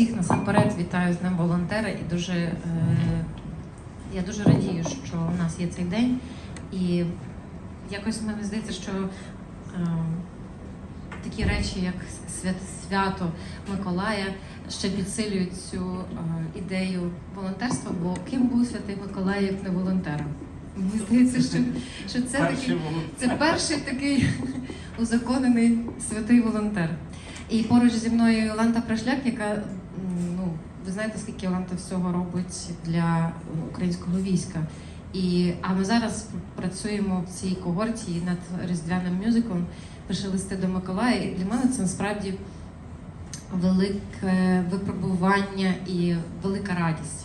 Всіх насамперед вітаю з Днем волонтера і дуже е, я дуже радію, що у нас є цей день. І якось мені здається, що е, такі речі, як свят, свято Миколая, ще підсилюють цю е, ідею волонтерства, бо ким був святий Миколай, як не волонтером? Мені здається, що, що це такий це перший такий узаконений святий волонтер. І поруч зі мною Йоланта Прашляк, яка ну ви знаєте, скільки Йоланта всього робить для українського війська. І а ми зараз працюємо в цій когорті над різдвяним мюзиклом, пише листи до Миколая. І для мене це насправді велике випробування і велика радість.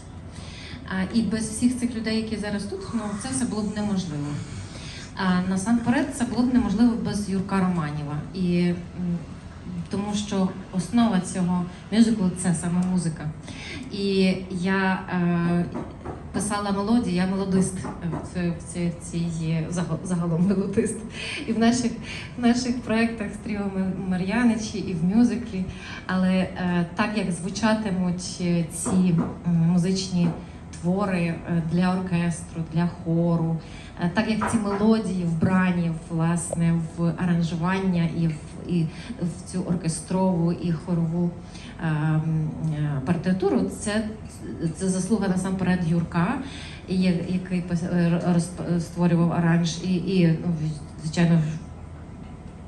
І без всіх цих людей, які зараз тут, ну це все було б неможливо. А насамперед це було б неможливо без Юрка Романіва. І тому що основа цього мюзиклу це саме музика. І я е, писала мелодії, я мелодист в, ці- в, ці- в цій загалом, мелодист. І в наших, в наших проєктах з Тріо Мар'яничі і в мюзиклі. Але е, так як звучатимуть е, ці музичні твори е, для оркестру, для хору, е, так як ці мелодії вбрані власне в аранжування і в і в цю оркестрову і хорову ем, е, партитуру, це, це заслуга насамперед Юрка, який пис- е, створював аранж, і, і ну, звичайно.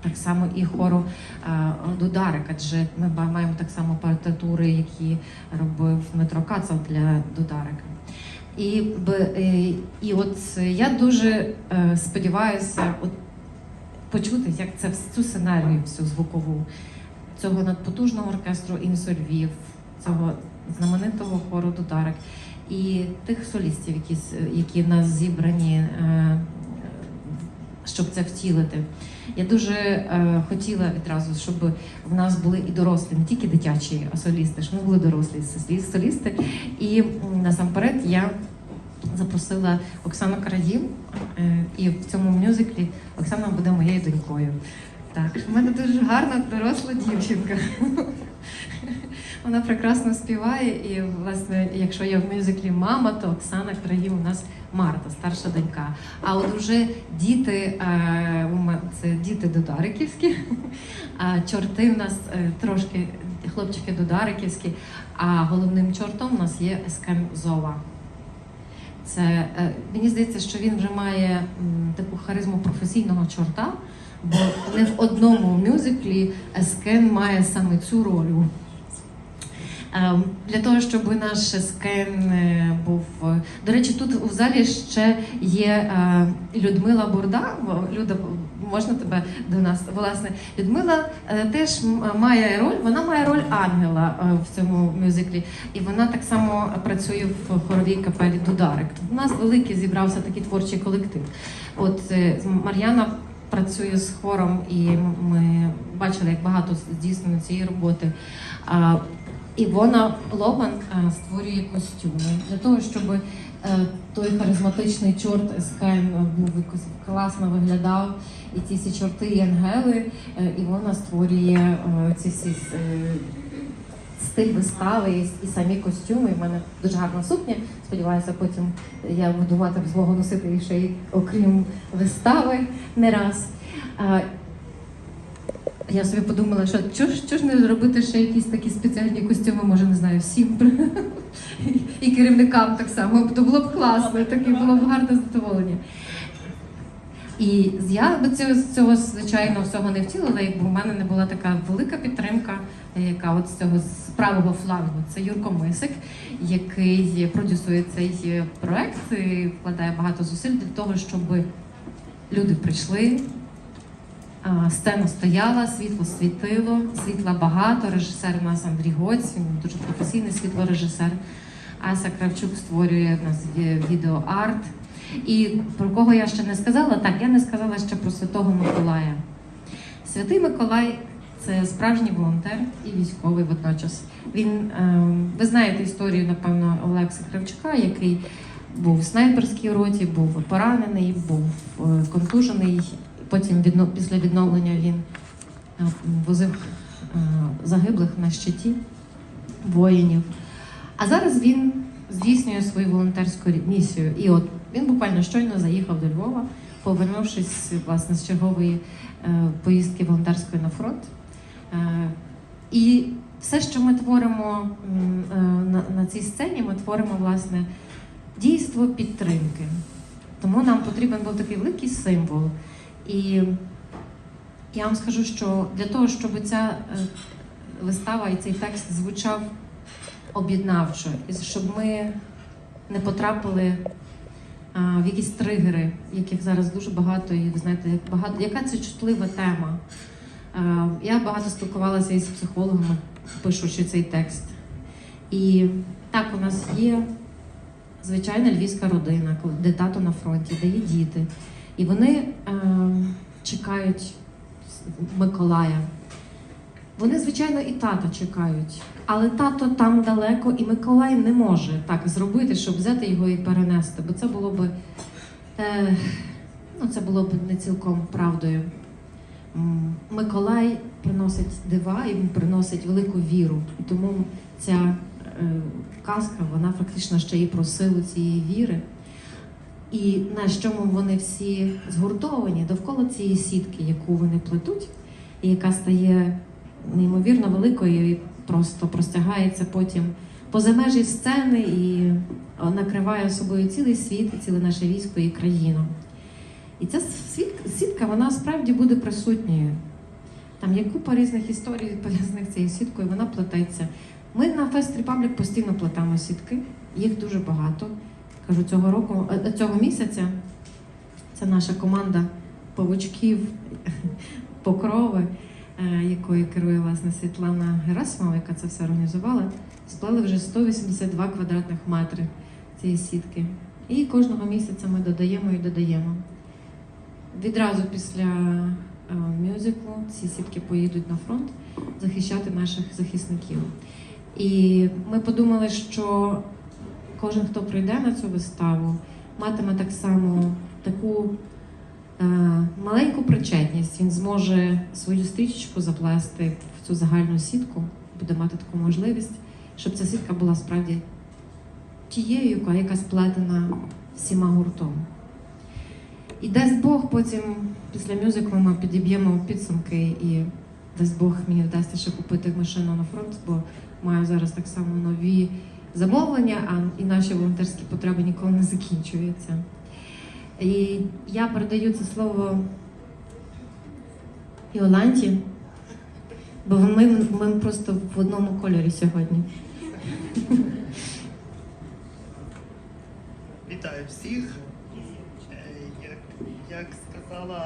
Так само і хору е, Дударик, адже ми маємо так само партитури, які робив Дмитро Кацав для Дударика. І, е, і от я дуже е, сподіваюся, от почути, як це вс- цю сценарію, всю звукову цього надпотужного оркестру «Інсо Львів», цього знаменитого хору Дударик і тих солістів, які, які в нас зібрані, е, щоб це втілити. Я дуже е, хотіла відразу, щоб в нас були і дорослі, не тільки дитячі а солісти, щоб ми були дорослі солісти. І насамперед я запросила Оксану Карадів, е, і в цьому мюзиклі Оксана буде моєю донькою. Так, в мене дуже гарна доросла дівчинка. Вона прекрасно співає, і власне, якщо я в мюзиклі мама, то Оксана Країв у нас Марта, старша донька. А от уже діти, е, у це діти Додариківські, а чорти в нас е, трошки хлопчики Додариківські, а головним чортом у нас є Ескем Зова. Це е, мені здається, що він вже має таку харизму професійного чорта, бо не в одному мюзиклі Ескен має саме цю роль. Ем, Для того, щоб наш скен е, був. е, До речі, тут у залі ще є е, Людмила Бурда. Люда, можна тебе до нас? Власне, Людмила е, теж має роль, вона має роль ангела е, в цьому мюзиклі, і вона так само працює в хоровій капелі Дударик. У нас великий зібрався такий творчий колектив. От е, Мар'яна працює з хором, і ми бачили, як багато здійснено цієї роботи. Івона Логан е, створює костюми для того, щоб той харизматичний чорт Ескайн був якось класно виглядав. І ці всі чорти і ангели. е, Івона створює е, ці всі е, стиль вистави і, і самі костюми. У мене дуже гарна сукня. Сподіваюся, потім я буду мати змогу носити її ще й окрім вистави не раз. Е, я собі подумала, що чого ж, чого ж не зробити ще якісь такі спеціальні костюми, може, не знаю, всім і керівникам так само. То було б класно, таке було б гарне задоволення. І я би цього, цього звичайно всього не втілила, якби у мене не була така велика підтримка, яка от з цього з правого флангу. Це Юрко Мисик, який продюсує цей проект і вкладає багато зусиль для того, щоб люди прийшли. Сцена стояла, світло світило, світла багато. Режисер у нас Андрій Гоць, він дуже професійний світлорежисер. Ася Кравчук створює в нас відеоарт. І про кого я ще не сказала, так, я не сказала ще про Святого Миколая. Святий Миколай це справжній волонтер і військовий водночас. Він, е, ви знаєте історію, напевно, Олекса Кравчука, який був в снайперській роті, був поранений, був е, контужений. Потім відно- після відновлення він е, возив е, загиблих на щиті. воїнів. А зараз він здійснює свою волонтерську місію. І от він буквально щойно заїхав до Львова, повернувшись власне з чергової е, поїздки волонтерської на фронт. І все, що ми творимо на цій сцені, ми творимо власне дійство підтримки. Тому нам потрібен був такий великий символ. І я вам скажу, що для того, щоб ця е, вистава і цей текст звучав об'єднавчо, і щоб ми не потрапили в якісь тригери, яких зараз дуже багато, і ви знаєте, як багато, яка це чутлива тема. Я багато спілкувалася із психологами, пишучи цей текст. І так, у нас є звичайна львівська родина, де тато на фронті, де є діти. І вони е, чекають Миколая. Вони, звичайно, і тата чекають, але тато там далеко, і Миколай не може так зробити, щоб взяти його і перенести, бо це було б е, ну, це було б не цілком правдою. Миколай приносить дива і він приносить велику віру. І тому ця е, казка, вона фактично ще і про силу цієї віри. І на чому вони всі згуртовані довкола цієї сітки, яку вони плетуть, і яка стає неймовірно великою і просто простягається потім поза межі сцени і накриває собою цілий світ, ціле наше військо і країну. І ця сітка, вона справді буде присутньою. Там є купа різних історій пов'язаних цією сіткою, вона плететься. Ми на Fest Republic постійно плетемо сітки, їх дуже багато. Кажу, цього року, е, цього місяця це наша команда павучків, покрови, е, якою керує власне Світлана Герасимова, яка це все організувала. Сплели вже 182 квадратних метри цієї сітки. І кожного місяця ми додаємо і додаємо. Відразу після е, мюзиклу ці сітки поїдуть на фронт захищати наших захисників. І ми подумали, що кожен, хто прийде на цю виставу, матиме так само таку е, маленьку причетність. Він зможе свою стрічечку заплести в цю загальну сітку, буде мати таку можливість, щоб ця сітка була справді тією, яка, яка сплетена всіма гуртом. І дасть Бог потім після мюзиклу ми підіб'ємо підсумки і дасть Бог мені вдасться ще купити машину на фронт, бо маю зараз так само нові замовлення, а і наші волонтерські потреби ніколи не закінчуються. І я передаю це слово Іоланті, бо ми, ми просто в одному кольорі сьогодні. Вітаю всіх. Е, Як, як сказала